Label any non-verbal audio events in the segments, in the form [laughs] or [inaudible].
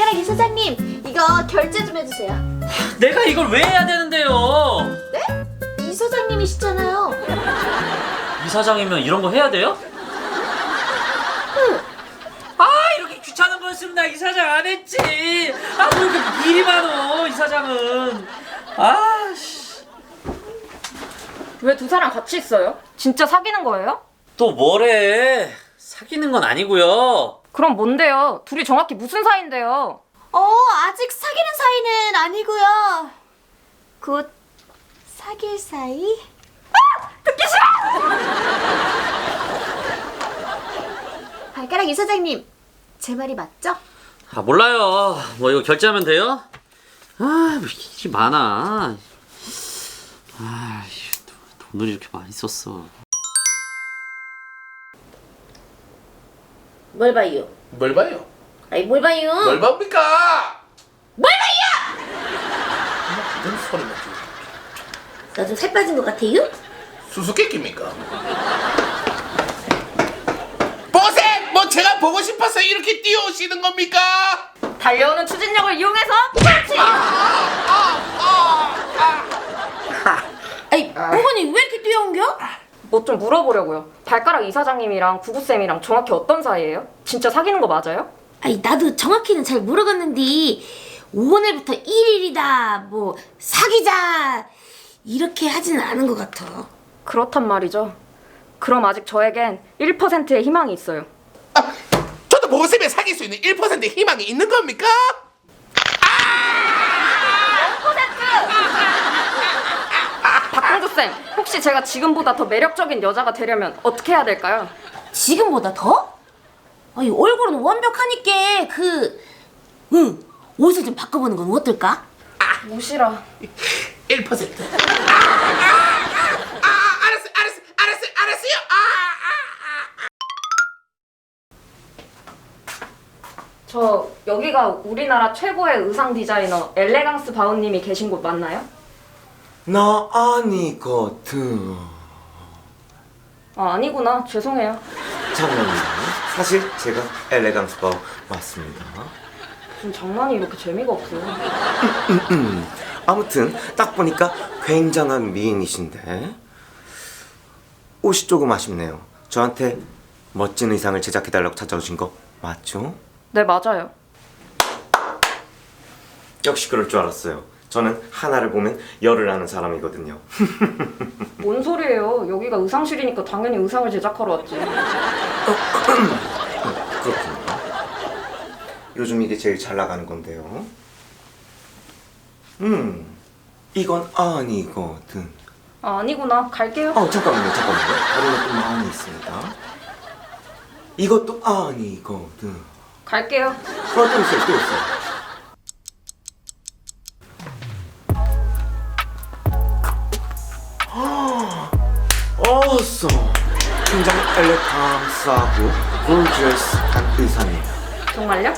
발가락 이 사장님 이거 결제 좀 해주세요. 내가 이걸 왜 해야 되는데요? 네? 이 사장님이시잖아요. 이사장이면 이런 거 해야 돼요? 아 이렇게 귀찮은 거였으면 나 이사장 안 했지. 아뭐 이렇게 일이 많어 이사장은. 아 씨. 왜 두 사람 같이 있어요? 진짜 사귀는 거예요? 또 뭐래? 사귀는 건 아니고요. 그럼 뭔데요? 둘이 정확히 무슨 사이인데요? 어 아직 사귀는 사이는 아니고요. 곧 사귈 사이? 아! 듣기 싫어! [laughs] 발가락 이사장님 제 말이 맞죠? 아 몰라요. 뭐 이거 결제하면 돼요? 아뭐 일이 많아. 아 돈을 이렇게 많이 썼어. 뭘 봐요? 뭘 봐요? 아이 뭘 봐요? 뭘 봅니까? 뭘 봐요? 무슨 소리 나지? 나 좀 살 빠진 것 같아요? 수수께끼입니까? 보세! 뭐 제가 보고 싶어서 이렇게 뛰어오시는 겁니까? 달려오는 추진력을 이용해서 그렇지! 아이 보건이 왜 이렇게 뛰어온겨? 뭐 좀 물어보려고요. 발가락 이사장님이랑 구구쌤이랑 정확히 어떤 사이예요? 진짜 사귀는 거 맞아요? 아이 나도 정확히는 잘 모르겠는데 오늘부터 1일이다 뭐 사귀자 이렇게 하지는 않은 것 같아 그렇단 말이죠. 그럼 아직 저에겐 1%의 희망이 있어요. 아, 저도 보세에 사귈 수 있는 1%의 희망이 있는 겁니까? 박공주 쌤, 혹시 제가 지금보다 더 매력적인 여자가 되려면 어떻게 해야 될까요? 지금보다 더? 아이 얼굴은 완벽하니까 그 응 옷을 좀 바꿔보는 건 어떨까? 무시라. 1%. 아, 아, 아, 아, 알았어, 알았어, 알았어, 알았어요. 아, 아, 아. 저 여기가 우리나라 최고의 의상 디자이너 엘레강스 바우님이 계신 곳 맞나요? 나 아니거든. 아 아니구나 죄송해요. 장난이에요. 사실 제가 엘레강스 바우 맞습니다. 무슨 장난이 이렇게 재미가 없어요. 아무튼 딱 보니까 굉장한 미인이신데 옷이 조금 아쉽네요. 저한테 멋진 의상을 제작해달라고 찾아오신 거 맞죠? 네 맞아요. 역시 그럴 줄 알았어요. 저는 하나를 보면 열을 아는 사람이거든요. [laughs] 뭔 소리예요? 여기가 의상실이니까 당연히 의상을 제작하러 왔지. 그렇군요. 요즘 이게 제일 잘 나가는 건데요. 음, 이건 아니거든. 아 아니구나 갈게요. 어 잠깐만요 잠깐만요 다른 것도 많이 있습니다 이것도 아니거든 갈게요. 어, 또 있어요 또 있어요 어서 굉장히 엘레강스하고 gorgeous한 의상이에요 정말요?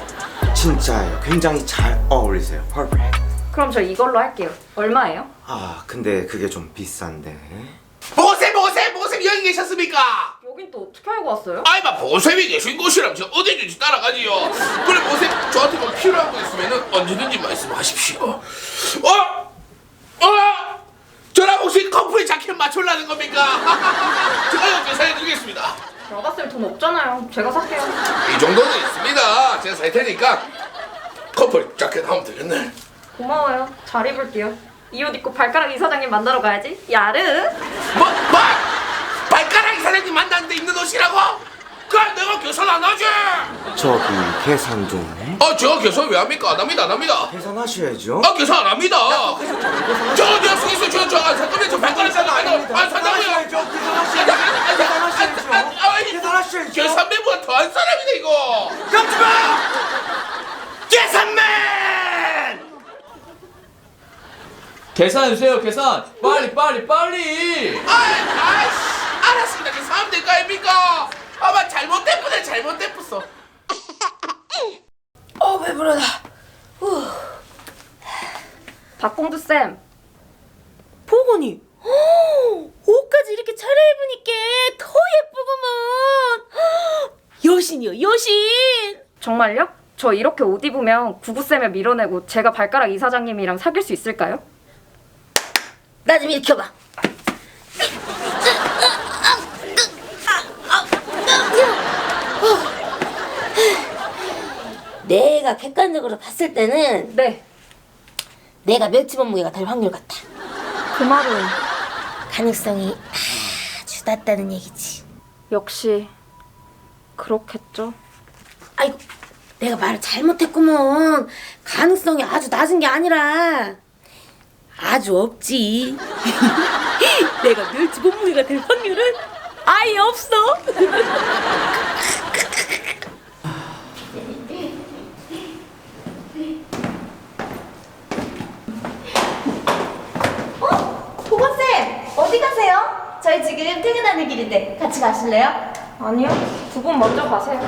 진짜예요 굉장히 잘 어울리세요 perfect 그럼 저 이걸로 할게요. 얼마예요? 아 근데 그게 좀 비싼데 보세, 보세, 보세 여기 계셨습니까? 여긴 또 어떻게 알고 왔어요? 아이 마 보셈이 계신 곳이라면 저 어디든지 따라가지요. 그래 보셈 저한테 뭐 필요한 거 있으면은 언제든지 말씀하십시오. 어? 어? 커플 자켓 맞출라는 겁니까? 제가 계산해드리겠습니다. 나갔을 돈 없잖아요. 제가 살게요. 이 정도는 있습니다. 제가 살 테니까 커플 자켓 하면 되겠네. 고마워요. 잘 입을게요. 이 옷 입고 발가락 이사장님 만나러 가야지. 야르. 뭐? 뭐? 발가락 사장님 만났는데 입는 옷이라고? 내가 계산 안 하지? 저기 계산 좀아 제가 계산 왜 합니까? 안 합니다 안 합니다. 계산하셔야죠 아 계산 안 합니다. 저 어디야 숙이서 저저 아, 잠깐만 저 발가락 사장 아 산다고요? 계산하셔야죠 계산 매보다 더한 사람이네 이거. 깜짝마 계산맨 계산해주세요 계산 빨리 빨리 빨리 아, 아이씨, 알았습니다. 계산하면 될거 아닙니까? 아마 잘못됐쁘네, 잘못됐었어. 어 배부르다 박공주 쌤. 보건이 옷까지 이렇게 차려입으니까 더 예쁘구먼 여신이요 여신 정말요? 저 이렇게 옷 입으면 구구 쌤을 밀어내고 제가 발가락 이사장님이랑 사귈 수 있을까요? 나 좀 일으켜봐. 내가 객관적으로 봤을 때는 네. 내가 멸치 몸무게가 될 확률 같아. 그 말은 가능성이 아주 낮다는 얘기지. 역시 그렇겠죠. 아이고, 내가 말을 잘못했구먼. 가능성이 아주 낮은 게 아니라 아주 없지. [laughs] 내가 멸치 몸무게가 될 확률은 아예 없어. [laughs] 보건쌤 어디 가세요? 저희 지금 퇴근하는 길인데 같이 가실래요? 아니요. 두 분 먼저 가세요.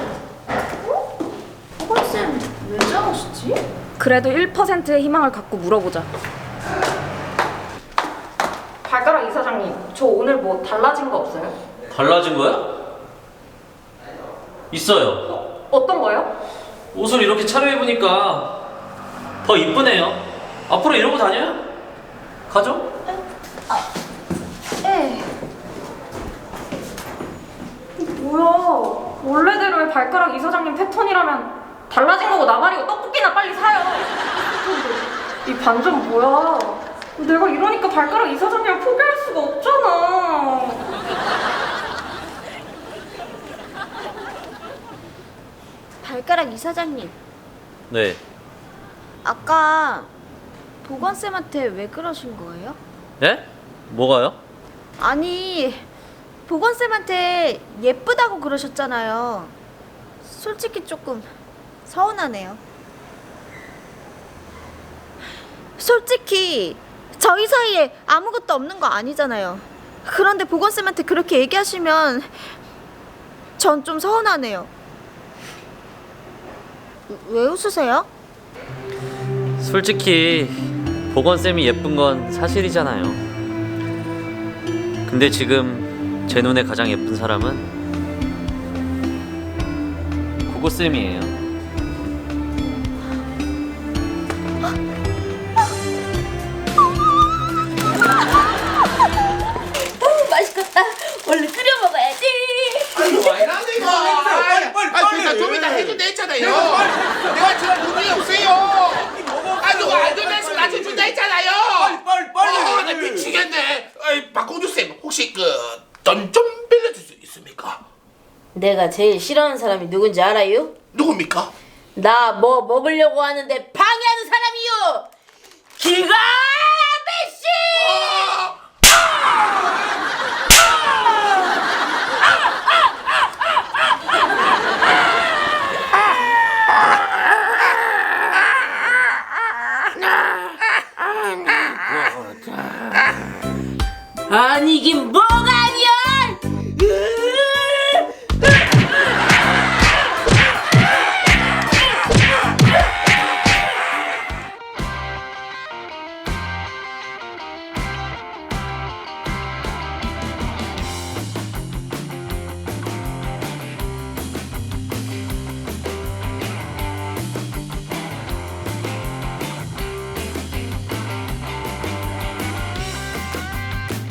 보건쌤 왜 저러시지? 그래도 1%의 희망을 갖고 물어보자. 발가락 이사장님, 저 오늘 뭐 달라진 거 없어요? 달라진 거야? 있어요. 어떤 거요? 옷을 이렇게 차려입으니까 더 이쁘네요. 앞으로 이러고 다녀요? 가죠? 네. 뭐야? 발가락 이사장님 패턴이라면 달라진 거고 나발이고 떡볶이나 빨리 사요. 이 반전 뭐야? 내가 이러니까 발가락 이사장님을 포기할 수가 없잖아. 발가락 이사장님 네. 아까 보건쌤한테 왜 그러신 거예요? 예? 뭐가요? 아니 보건쌤한테 예쁘다고 그러셨잖아요 솔직히 조금 서운하네요 솔직히 저희 사이에 아무것도 없는 거 아니잖아요 그런데 보건쌤한테 그렇게 얘기하시면 전 좀 서운하네요 왜 웃으세요? 솔직히 보건쌤이 예쁜 건 사실이잖아요. 근데 지금 제 눈에 가장 예쁜 사람은 구고쌤이에요. 맛있겠다. 얼른 끓여 먹어야지. 아이고 와이라네 이거 빨리, 빨리, 아 빨리. 그러니까 좀 이따 해준다 했잖아요 내가 지금 돈이 없어요 아 누가 알던 나한테 준다 했잖아요 빨리, 빨리. 아, 나 미치겠네 아이 박공주 쌤 혹시 그 돈 좀? 내가 제일 싫어하는 사람이 누군지 알아요? 누굽니까? 나 뭐 먹으려고 하는데 방해하는 사람이요! 기가 메시! 아니 이게 뭐가